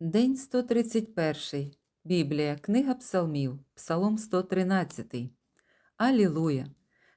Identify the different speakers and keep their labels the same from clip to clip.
Speaker 1: День 131. Біблія, Книга Псалмів, Псалом 113. Алілуя!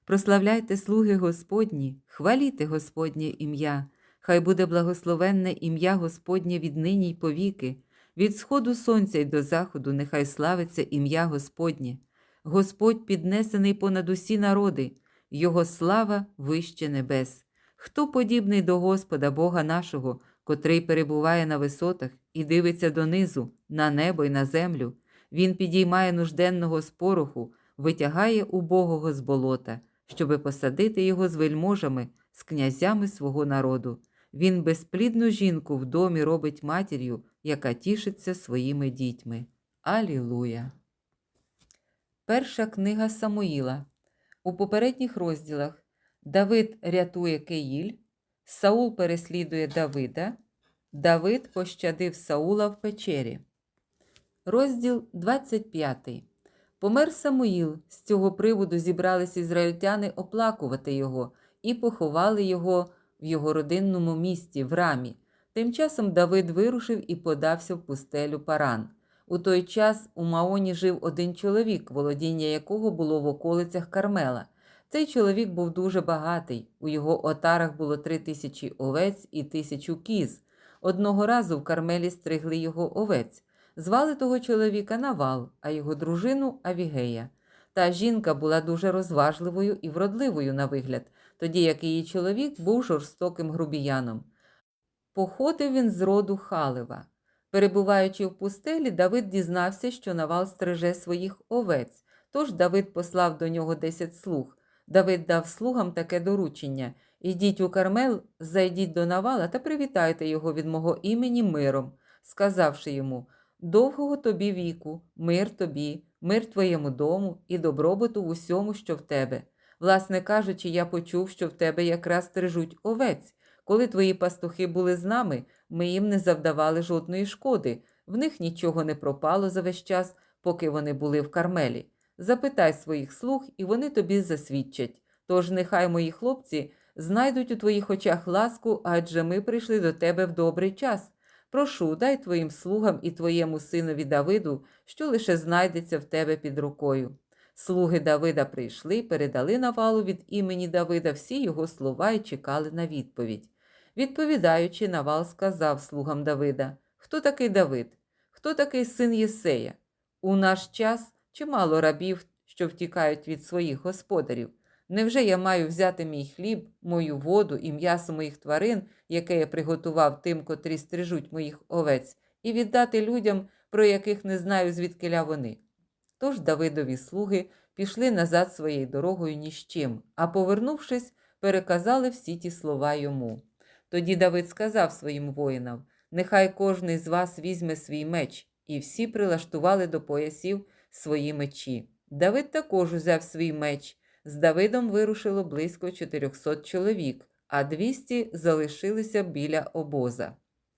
Speaker 1: Прославляйте слуги Господні, хваліте Господнє ім'я, хай буде благословенне ім'я Господнє віднині й повіки, від сходу сонця й до заходу нехай славиться ім'я Господнє. Господь піднесений понад усі народи, Його слава вище небес. Хто подібний до Господа Бога нашого, котрий перебуває на висотах і дивиться донизу, на небо й на землю? Він підіймає нужденного з пороху, витягає убогого з болота, щоби посадити його з вельможами, з князями свого народу. Він безплідну жінку в домі робить матір'ю, яка тішиться своїми дітьми. Алілуя! Перша книга Самуїла. У попередніх розділах Давид рятує Киїль, Саул переслідує Давида, Давид пощадив Саула в печері. Розділ 25. Помер Самуїл. З цього приводу зібрались ізраїльтяни оплакувати його і поховали його в його родинному місті в рамі. Тим часом Давид вирушив і подався в пустелю Паран. У той час у Маоні жив один чоловік, володіння якого було в околицях Кармела. Цей чоловік був дуже багатий. У його отарах було три тисячі овець і тисячу кіз. Одного разу в Кармелі стригли його овець. Звали того чоловіка Навал, а його дружину Авігея. Та жінка була дуже розважливою і вродливою на вигляд, тоді як її чоловік був жорстоким грубіяном. Походив він з роду Халева. Перебуваючи в пустелі, Давид дізнався, що Навал стриже своїх овець, тож Давид послав до нього десять слуг. Давид дав слугам таке доручення Ідіть у Кармел, зайдіть до Навала та привітайте його від мого імені миром, сказавши йому Довгого тобі віку, мир тобі, мир твоєму дому і добробуту в усьому, що в тебе. Власне кажучи, я почув, що в тебе якраз стрижуть овець. Коли твої пастухи були з нами, ми їм не завдавали жодної шкоди, в них нічого не пропало за весь час, поки вони були в Кармелі. Запитай своїх слуг, і вони тобі засвідчать. Тож нехай мої хлопці знайдуть у твоїх очах ласку, адже ми прийшли до тебе в добрий час. Прошу, дай твоїм слугам і твоєму синові Давиду, що лише знайдеться в тебе під рукою. Слуги Давида прийшли, передали Навалу від імені Давида всі його слова і чекали на відповідь. Відповідаючи, Навал сказав слугам Давида: Хто такий Давид? Хто такий син Єсея? У наш час чимало рабів, що втікають від своїх господарів. Невже я маю взяти мій хліб, мою воду і м'ясо моїх тварин, яке я приготував тим, котрі стрижуть моїх овець, і віддати людям, про яких не знаю, звідкиля вони? Тож Давидові слуги пішли назад своєю дорогою ні з чим, а повернувшись, переказали всі ті слова йому. Тоді Давид сказав своїм воїнам: Нехай кожний з вас візьме свій меч, і всі прилаштували до поясів свої мечі. Давид також узяв свій меч. З Давидом вирушило близько 400 чоловік, а 200 залишилися біля обоза.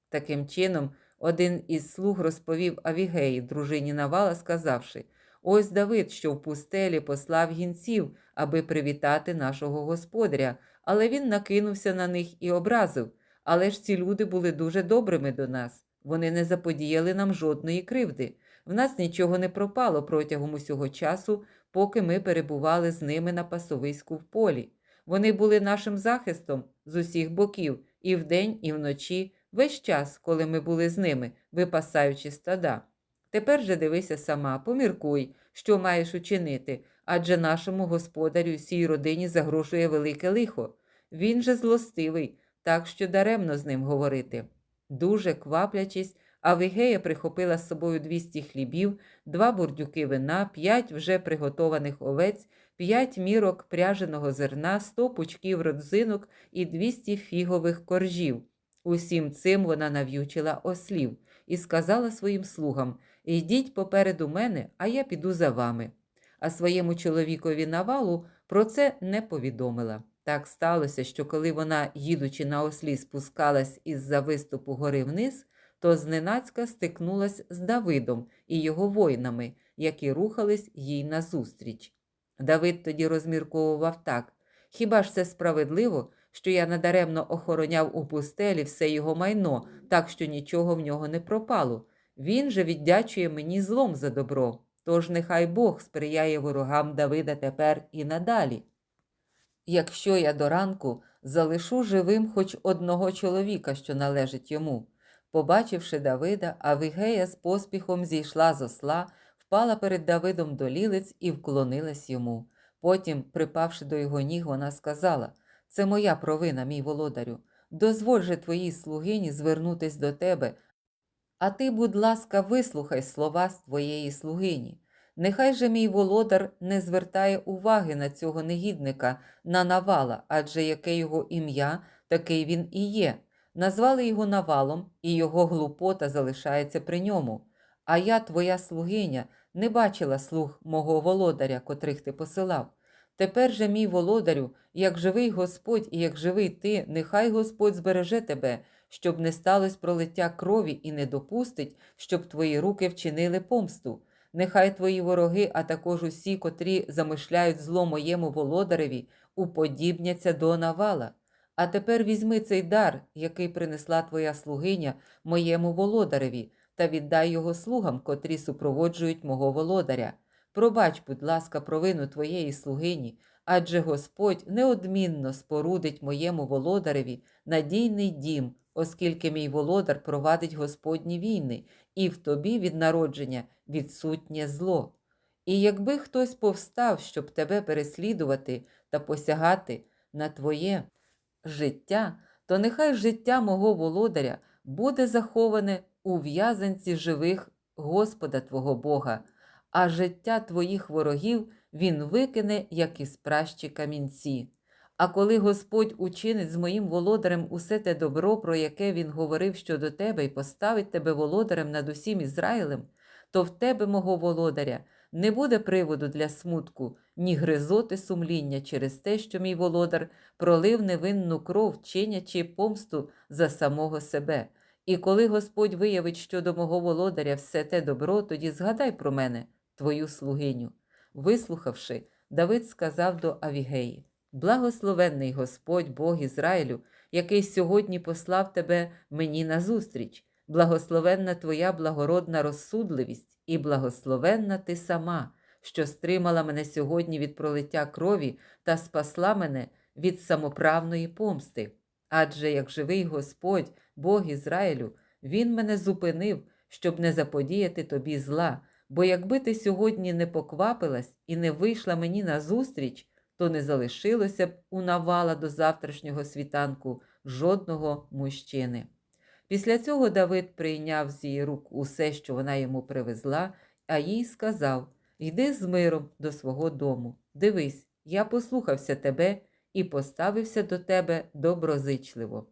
Speaker 1: Таким чином, один із слуг розповів Авігеї, дружині Навала, сказавши: Ось Давид, що в пустелі послав гінців, аби привітати нашого господаря, але він накинувся на них і образив. Але ж ці люди були дуже добрими до нас. Вони не заподіяли нам жодної кривди. В нас нічого не пропало протягом усього часу, поки ми перебували з ними на пасовиську в полі. Вони були нашим захистом з усіх боків, і вдень, і вночі, весь час, коли ми були з ними, випасаючи стада. Тепер же дивися сама, поміркуй, що маєш учинити, адже нашому господарю всій родині загрожує велике лихо. Він же злостивий, так що даремно з ним говорити. Дуже кваплячись, Авігея прихопила з собою 200 хлібів, два бурдюки вина, п'ять вже приготованих овець, п'ять мірок пряженого зерна, 100 пучків родзинок і 200 фігових коржів. Усім цим вона нав'ючила ослів і сказала своїм слугам Йдіть попереду мене, а я піду за вами. А своєму чоловікові навалу про це не повідомила. Так сталося, що коли вона, їдучи на ослі, спускалась із-за виступу гори вниз, то зненацька стикнулась з Давидом і його воїнами, які рухались їй назустріч. Давид тоді розмірковував так хіба ж це справедливо, що я надаремно охороняв у пустелі все його майно, так що нічого в нього не пропало? Він же віддячує мені злом за добро. Тож нехай Бог сприяє ворогам Давида тепер і надалі. Якщо я до ранку залишу живим хоч одного чоловіка, що належить йому. Побачивши Давида, Авігея з поспіхом зійшла з осла, впала перед Давидом до лілиць і вклонилась йому. Потім, припавши до його ніг, вона сказала: Це моя провина, мій володарю. Дозволь же твоїй слугині звернутись до тебе, а ти, будь ласка, вислухай слова з твоєї слугині. Нехай же мій володар не звертає уваги на цього негідника, на навала, адже яке його ім'я, такий він і є. Назвали його навалом, і його глупота залишається при ньому. А я, твоя слугиня, не бачила слуг мого володаря, котрих ти посилав. Тепер же, мій володарю, як живий Господь і як живий ти, нехай Господь збереже тебе, щоб не сталося пролиття крові і не допустить, щоб твої руки вчинили помсту. Нехай твої вороги, а також усі, котрі замишляють зло моєму володареві, уподібняться до навала. А тепер візьми цей дар, який принесла твоя слугиня моєму володареві, та віддай його слугам, котрі супроводжують мого володаря. Пробач, будь ласка, провину твоєї слугині, адже Господь неодмінно спорудить моєму володареві надійний дім, оскільки мій володар провадить Господні війни, і в тобі від народження відсутнє зло. І якби хтось повстав, щоб тебе переслідувати та посягати на твоє життя, то нехай життя мого володаря буде заховане у в'язанці живих Господа Твого Бога, а життя твоїх ворогів він викине, як із пращі камінці. А коли Господь учинить з моїм володарем усе те добро, про яке він говорив щодо тебе, і поставить тебе володарем над усім Ізраїлем, то в тебе, мого володаря, не буде приводу для смутку, ні гризоти сумління через те, що мій володар пролив невинну кров, чинячи помсту за самого себе. І коли Господь виявить щодо мого володаря все те добро, тоді згадай про мене, твою слугиню. Вислухавши, Давид сказав до Авігеї: Благословенний Господь Бог Ізраїлю, який сьогодні послав тебе мені назустріч, благословенна твоя благородна розсудливість, і благословенна ти сама, що стримала мене сьогодні від пролиття крові та спасла мене від самоправної помсти. Адже як живий Господь, Бог Ізраїлю, Він мене зупинив, щоб не заподіяти тобі зла. Бо якби ти сьогодні не поквапилась і не вийшла мені назустріч, то не залишилося б у навала до завтрашнього світанку жодного мужчини. Після цього Давид прийняв з її рук усе, що вона йому привезла, а їй сказав: Йди з миром до свого дому. Дивись, я послухався тебе і поставився до тебе доброзичливо.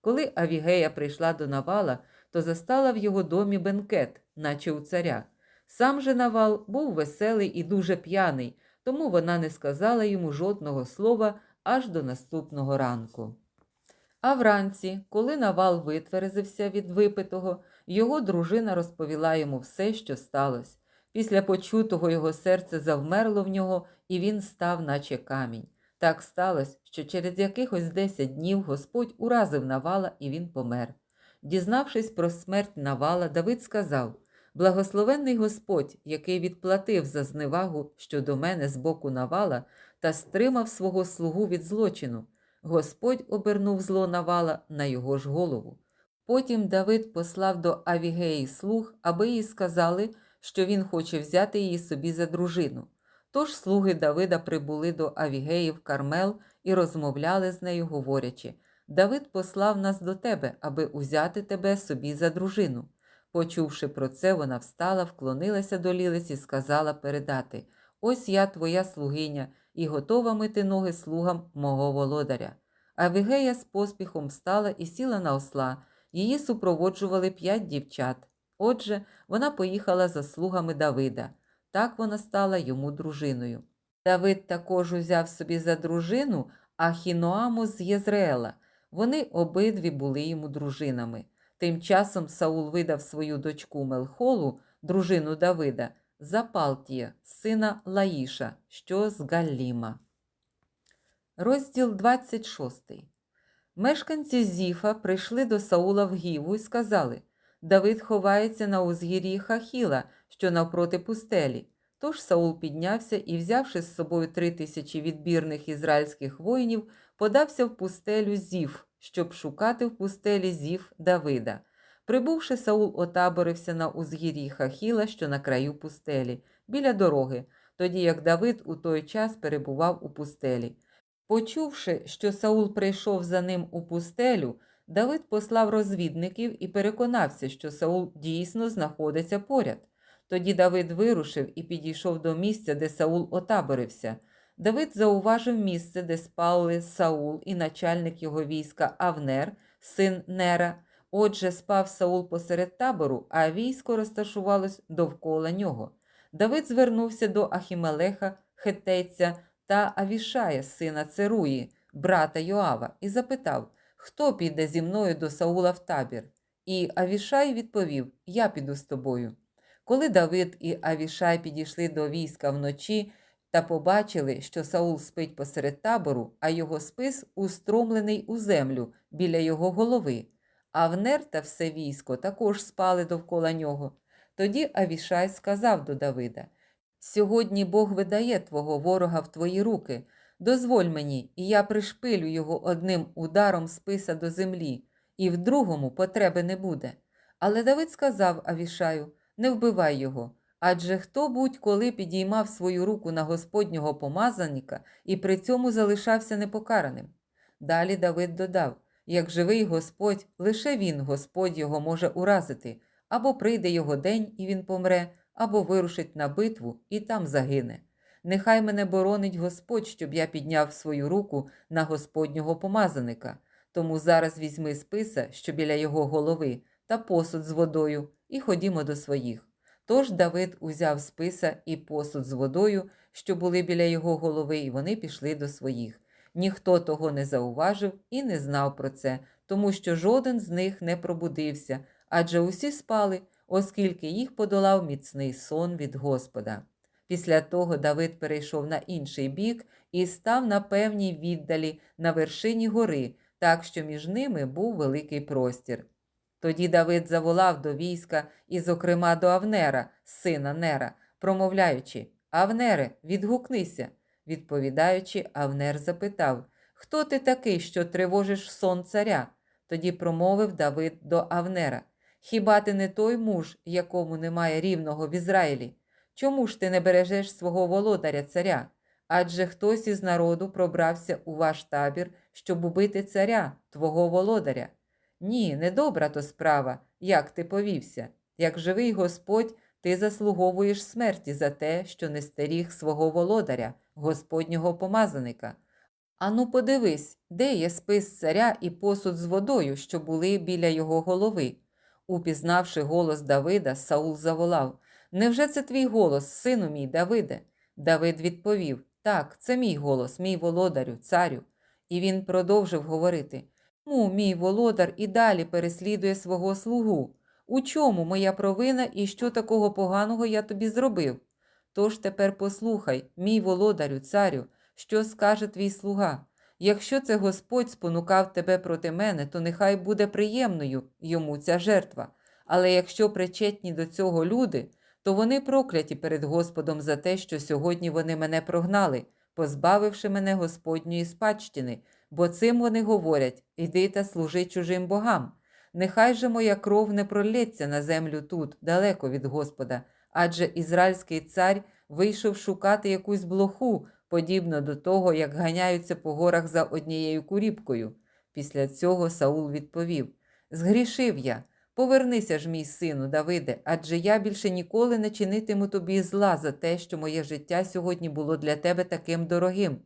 Speaker 1: Коли Авігея прийшла до Навала, то застала в його домі бенкет, наче у царя. Сам же Навал був веселий і дуже п'яний, тому вона не сказала йому жодного слова аж до наступного ранку. А вранці, коли Навал витверезився від випитого, його дружина розповіла йому все, що сталося. Після почутого його серце завмерло в нього, і він став, наче камінь. Так сталося, що через якихось десять днів Господь уразив Навала, і він помер. Дізнавшись про смерть Навала, Давид сказав Благословенний Господь, який відплатив за зневагу щодо мене з боку Навала та стримав свого слугу від злочину. Господь обернув зло Навала на його ж голову. Потім Давид послав до Авігеї слуг, аби їй сказали, що він хоче взяти її собі за дружину. Тож слуги Давида прибули до Авігеї в Кармел і розмовляли з нею, говорячи Давид послав нас до тебе, аби узяти тебе собі за дружину. Почувши про це, вона встала, вклонилася до лілиць і сказала передати Ось я твоя слугиня, і готова мити ноги слугам мого володаря. Авігея з поспіхом встала і сіла на осла. Її супроводжували п'ять дівчат. Отже, вона поїхала за слугами Давида. Так вона стала йому дружиною. Давид також узяв собі за дружину Ахіноаму з Єзреела. Вони обидві були йому дружинами. Тим часом Саул видав свою дочку Мелхолу, дружину Давида, за Палтія, сина Лаїша, що з Галліма. Розділ 26. Мешканці Зіфа прийшли до Саула в Гіву і сказали Давид ховається на узгір'ї Хахіла, що навпроти пустелі. Тож Саул піднявся і, взявши з собою три тисячі відбірних ізраїльських воїнів, подався в пустелю Зів, щоб шукати в пустелі Зів Давида. Прибувши, Саул отаборився на узгір'ї Хахіла, що на краю пустелі, біля дороги, тоді як Давид у той час перебував у пустелі. Почувши, що Саул прийшов за ним у пустелю, Давид послав розвідників і переконався, що Саул дійсно знаходиться поряд. Тоді Давид вирушив і підійшов до місця, де Саул отаборився. Давид зауважив місце, де спали Саул і начальник його війська Авнер, син Нера. Отже, спав Саул посеред табору, а військо розташувалось довкола нього. Давид звернувся до Ахімелеха, хетейця та Авішая, сина Церуї, брата Йоава, і запитав, хто піде зі мною до Саула в табір. І Авішай відповів: Я піду з тобою. Коли Давид і Авішай підійшли до війська вночі та побачили, що Саул спить посеред табору, а його спис устромлений у землю біля його голови, Авнер та все військо також спали довкола нього. Тоді Авішай сказав до Давида: Сьогодні Бог видає твого ворога в твої руки. Дозволь мені, і я пришпилю його одним ударом списа до землі, і в другому потреби не буде. Але Давид сказав Авішаю: Не вбивай його. Адже хто будь-коли підіймав свою руку на Господнього помазанника і при цьому залишався непокараним. Далі Давид додав: як живий Господь, лише він, Господь, його може уразити, або прийде його день, і він помре, або вирушить на битву і там загине. Нехай мене боронить Господь, щоб я підняв свою руку на Господнього помазаника. Тому зараз візьми списа, що біля його голови, та посуд з водою, і ходімо до своїх. Тож Давид узяв списа і посуд з водою, що були біля його голови, і вони пішли до своїх. Ніхто того не зауважив і не знав про це, тому що жоден з них не пробудився, адже усі спали, оскільки їх подолав міцний сон від Господа. Після того Давид перейшов на інший бік і став на певній віддалі на вершині гори, так що між ними був великий простір. Тоді Давид заволав до війська і, зокрема, до Авнера, сина Нера, промовляючи Авнере, відгукнися. Відповідаючи, Авнер запитав Хто ти такий, що тривожиш сон царя? Тоді промовив Давид до Авнера Хіба ти не той муж, якому немає рівного в Ізраїлі? Чому ж ти не бережеш свого володаря царя? Адже хтось із народу пробрався у ваш табір, щоб убити царя, твого володаря. Ні, недобра то справа, як ти повівся. Як живий Господь, ти заслуговуєш смерті за те, що не стеріг свого володаря, Господнього помазаника. Ану, подивись, де є спис царя і посуд з водою, що були біля його голови. Упізнавши голос Давида, Саул заволав Невже це твій голос, сину мій Давиде? Давид відповів Так, це мій голос, мій володарю, царю. І він продовжив говорити Му, мій володар і далі переслідує свого слугу. У чому моя провина і що такого поганого я тобі зробив? Тож тепер послухай, мій володарю, царю, що скаже твій слуга. Якщо це Господь спонукав тебе проти мене, то нехай буде приємною йому ця жертва. Але якщо причетні до цього люди, то вони прокляті перед Господом за те, що сьогодні вони мене прогнали, позбавивши мене Господньої спадщини, бо цим вони говорять іди та служи чужим богам. Нехай же моя кров не пролється на землю тут, далеко від Господа, адже ізраїльський цар вийшов шукати якусь блоху, подібно до того, як ганяються по горах за однією куріпкою. Після цього Саул відповів: Згрішив я. Повернися ж, мій сину, Давиде, адже я більше ніколи не чинитиму тобі зла за те, що моє життя сьогодні було для тебе таким дорогим.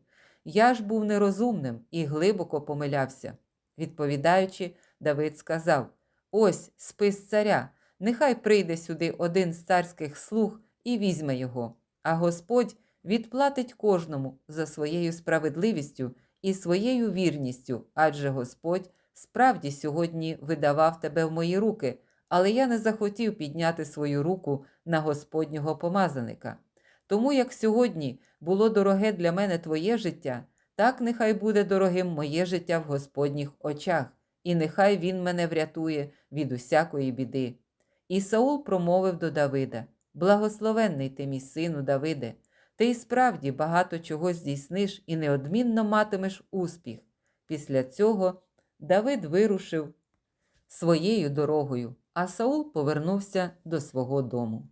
Speaker 1: Я ж був нерозумним і глибоко помилявся. Відповідаючи, Давид сказав: Ось спис царя, нехай прийде сюди один з царських слуг і візьме його, а Господь відплатить кожному за своєю справедливістю і своєю вірністю, адже Господь справді сьогодні видавав тебе в мої руки, але я не захотів підняти свою руку на Господнього помазаника. Тому як сьогодні було дороге для мене твоє життя, так нехай буде дорогим моє життя в Господніх очах, і нехай Він мене врятує від усякої біди. І Саул промовив до Давида: Благословенний ти, мій сину Давиде, ти і справді багато чого здійсниш і неодмінно матимеш успіх. Після цього Давид вирушив своєю дорогою, а Саул повернувся до свого дому.